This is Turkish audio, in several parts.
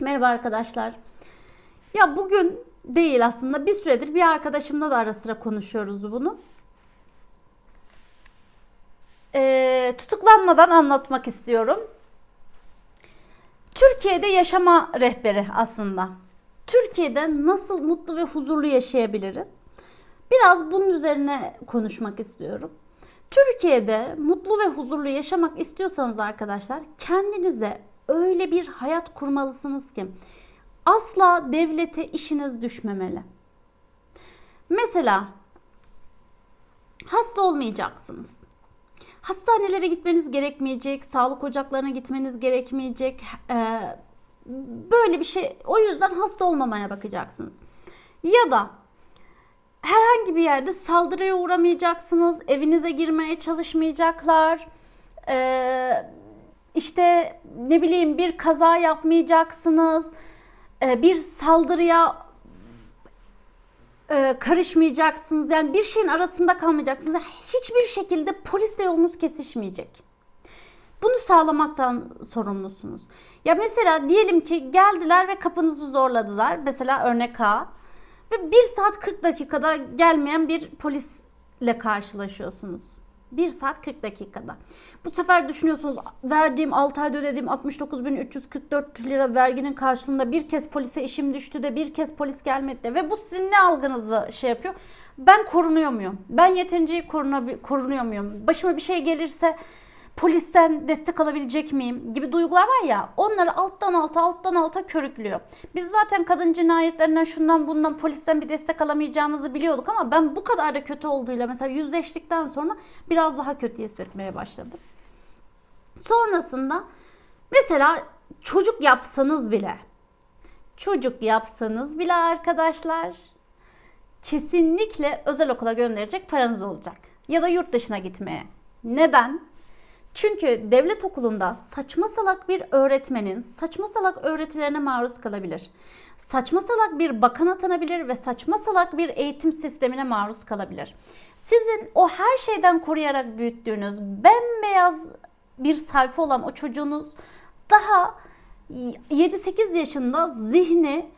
Merhaba arkadaşlar. Ya bugün değil aslında bir süredir bir arkadaşımla da ara sıra konuşuyoruz bunu. Ee, tutuklanmadan anlatmak istiyorum. Türkiye'de yaşama rehberi aslında. Türkiye'de nasıl mutlu ve huzurlu yaşayabiliriz? Biraz bunun üzerine konuşmak istiyorum. Türkiye'de mutlu ve huzurlu yaşamak istiyorsanız arkadaşlar kendinize öyle bir hayat kurmalısınız ki asla devlete işiniz düşmemeli. Mesela hasta olmayacaksınız. Hastanelere gitmeniz gerekmeyecek, sağlık ocaklarına gitmeniz gerekmeyecek. Ee, böyle bir şey. O yüzden hasta olmamaya bakacaksınız. Ya da herhangi bir yerde saldırıya uğramayacaksınız. Evinize girmeye çalışmayacaklar. Ee, işte ne bileyim bir kaza yapmayacaksınız. Ee, bir saldırıya e, karışmayacaksınız. Yani bir şeyin arasında kalmayacaksınız. Hiçbir şekilde polisle yolunuz kesişmeyecek. Bunu sağlamaktan sorumlusunuz. Ya mesela diyelim ki geldiler ve kapınızı zorladılar. Mesela örnek A. Ve 1 saat 40 dakikada gelmeyen bir polisle karşılaşıyorsunuz. 1 saat 40 dakikada. Bu sefer düşünüyorsunuz verdiğim 6 ayda ödediğim 69.344 lira verginin karşılığında bir kez polise işim düştü de bir kez polis gelmedi de ve bu sizin ne algınızı şey yapıyor? Ben korunuyor muyum? Ben yeterince korunuyor muyum? Başıma bir şey gelirse polisten destek alabilecek miyim gibi duygular var ya onları alttan alta alttan alta körüklüyor. Biz zaten kadın cinayetlerinden şundan bundan polisten bir destek alamayacağımızı biliyorduk ama ben bu kadar da kötü olduğuyla mesela yüzleştikten sonra biraz daha kötü hissetmeye başladım. Sonrasında mesela çocuk yapsanız bile çocuk yapsanız bile arkadaşlar kesinlikle özel okula gönderecek paranız olacak. Ya da yurt dışına gitmeye. Neden? Çünkü devlet okulunda saçma salak bir öğretmenin saçma salak öğretilerine maruz kalabilir. Saçma salak bir bakan atanabilir ve saçma salak bir eğitim sistemine maruz kalabilir. Sizin o her şeyden koruyarak büyüttüğünüz bembeyaz bir sayfa olan o çocuğunuz daha 7-8 yaşında zihni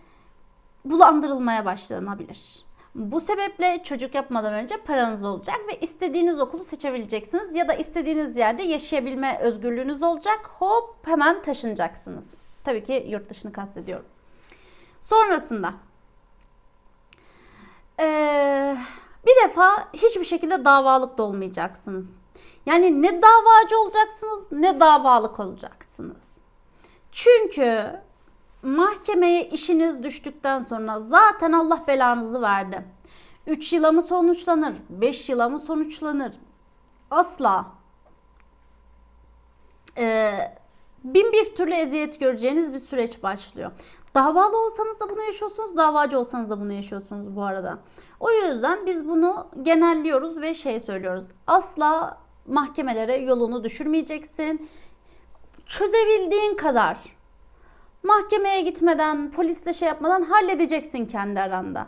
bulandırılmaya başlanabilir. Bu sebeple çocuk yapmadan önce paranız olacak ve istediğiniz okulu seçebileceksiniz ya da istediğiniz yerde yaşayabilme özgürlüğünüz olacak. Hop hemen taşınacaksınız. Tabii ki yurt dışını kastediyorum. Sonrasında ee, bir defa hiçbir şekilde davalık da olmayacaksınız. Yani ne davacı olacaksınız ne davalık olacaksınız. Çünkü mahkemeye işiniz düştükten sonra zaten Allah belanızı verdi. 3 yıla mı sonuçlanır? 5 yıla mı sonuçlanır? Asla. Ee, bin bir türlü eziyet göreceğiniz bir süreç başlıyor. Davalı olsanız da bunu yaşıyorsunuz, davacı olsanız da bunu yaşıyorsunuz bu arada. O yüzden biz bunu genelliyoruz ve şey söylüyoruz. Asla mahkemelere yolunu düşürmeyeceksin. Çözebildiğin kadar Mahkemeye gitmeden, polisle şey yapmadan halledeceksin kendi aranda.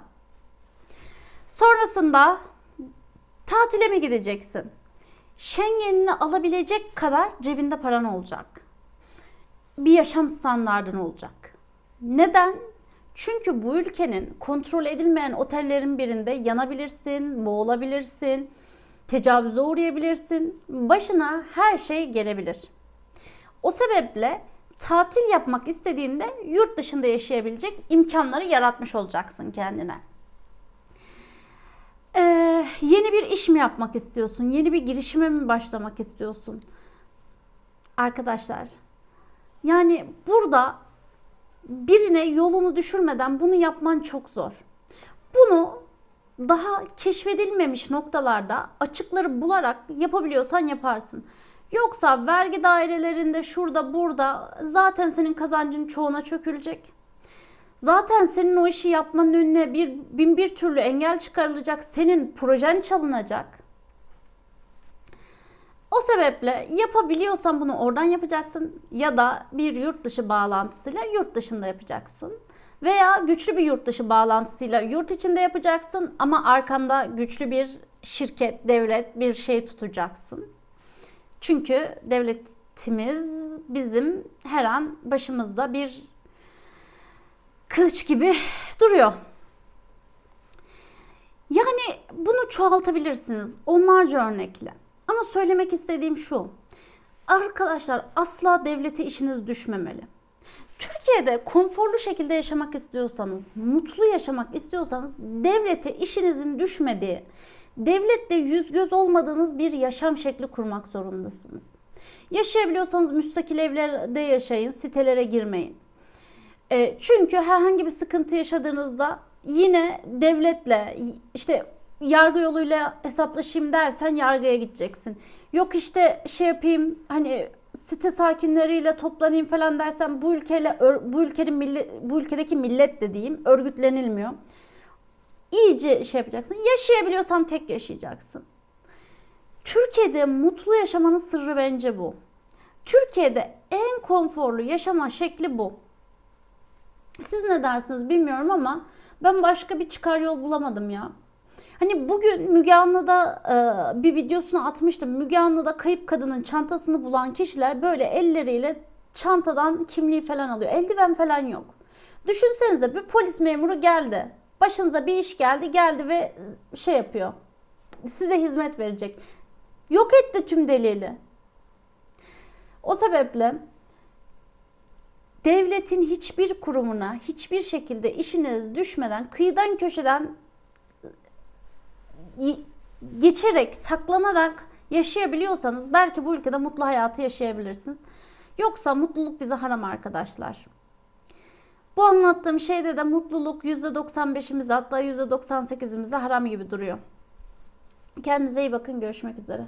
Sonrasında tatile mi gideceksin? Schengen'ini alabilecek kadar cebinde paran olacak. Bir yaşam standardın olacak. Neden? Çünkü bu ülkenin kontrol edilmeyen otellerin birinde yanabilirsin, boğulabilirsin, tecavüze uğrayabilirsin. Başına her şey gelebilir. O sebeple tatil yapmak istediğinde yurt dışında yaşayabilecek imkanları yaratmış olacaksın kendine. Ee, yeni bir iş mi yapmak istiyorsun? Yeni bir girişime mi başlamak istiyorsun? Arkadaşlar, yani burada birine yolunu düşürmeden bunu yapman çok zor. Bunu daha keşfedilmemiş noktalarda açıkları bularak yapabiliyorsan yaparsın. Yoksa vergi dairelerinde şurada burada zaten senin kazancın çoğuna çökülecek. Zaten senin o işi yapmanın önüne bir bin bir türlü engel çıkarılacak. Senin projen çalınacak. O sebeple yapabiliyorsan bunu oradan yapacaksın ya da bir yurt dışı bağlantısıyla yurt dışında yapacaksın. Veya güçlü bir yurt dışı bağlantısıyla yurt içinde yapacaksın ama arkanda güçlü bir şirket, devlet bir şey tutacaksın. Çünkü devletimiz bizim her an başımızda bir kılıç gibi duruyor. Yani bunu çoğaltabilirsiniz onlarca örnekle. Ama söylemek istediğim şu. Arkadaşlar asla devlete işiniz düşmemeli. Türkiye'de konforlu şekilde yaşamak istiyorsanız, mutlu yaşamak istiyorsanız devlete işinizin düşmediği, devletle yüz göz olmadığınız bir yaşam şekli kurmak zorundasınız. Yaşayabiliyorsanız müstakil evlerde yaşayın, sitelere girmeyin. E, çünkü herhangi bir sıkıntı yaşadığınızda yine devletle işte yargı yoluyla hesaplaşayım dersen yargıya gideceksin. Yok işte şey yapayım hani site sakinleriyle toplanayım falan dersen bu ülkeyle bu ülkenin millet, bu ülkedeki millet dediğim örgütlenilmiyor. İyice şey yapacaksın. Yaşayabiliyorsan tek yaşayacaksın. Türkiye'de mutlu yaşamanın sırrı bence bu. Türkiye'de en konforlu yaşama şekli bu. Siz ne dersiniz bilmiyorum ama ben başka bir çıkar yol bulamadım ya. Hani bugün Müge Anlı'da e, bir videosunu atmıştım. Müge Anlı'da kayıp kadının çantasını bulan kişiler böyle elleriyle çantadan kimliği falan alıyor. Eldiven falan yok. Düşünsenize bir polis memuru geldi. Başınıza bir iş geldi geldi ve şey yapıyor. Size hizmet verecek. Yok etti tüm delili. O sebeple devletin hiçbir kurumuna hiçbir şekilde işiniz düşmeden kıyıdan köşeden y- geçerek, saklanarak yaşayabiliyorsanız belki bu ülkede mutlu hayatı yaşayabilirsiniz. Yoksa mutluluk bize haram arkadaşlar. Bu anlattığım şeyde de mutluluk %95'imize hatta %98'imize haram gibi duruyor. Kendinize iyi bakın. Görüşmek üzere.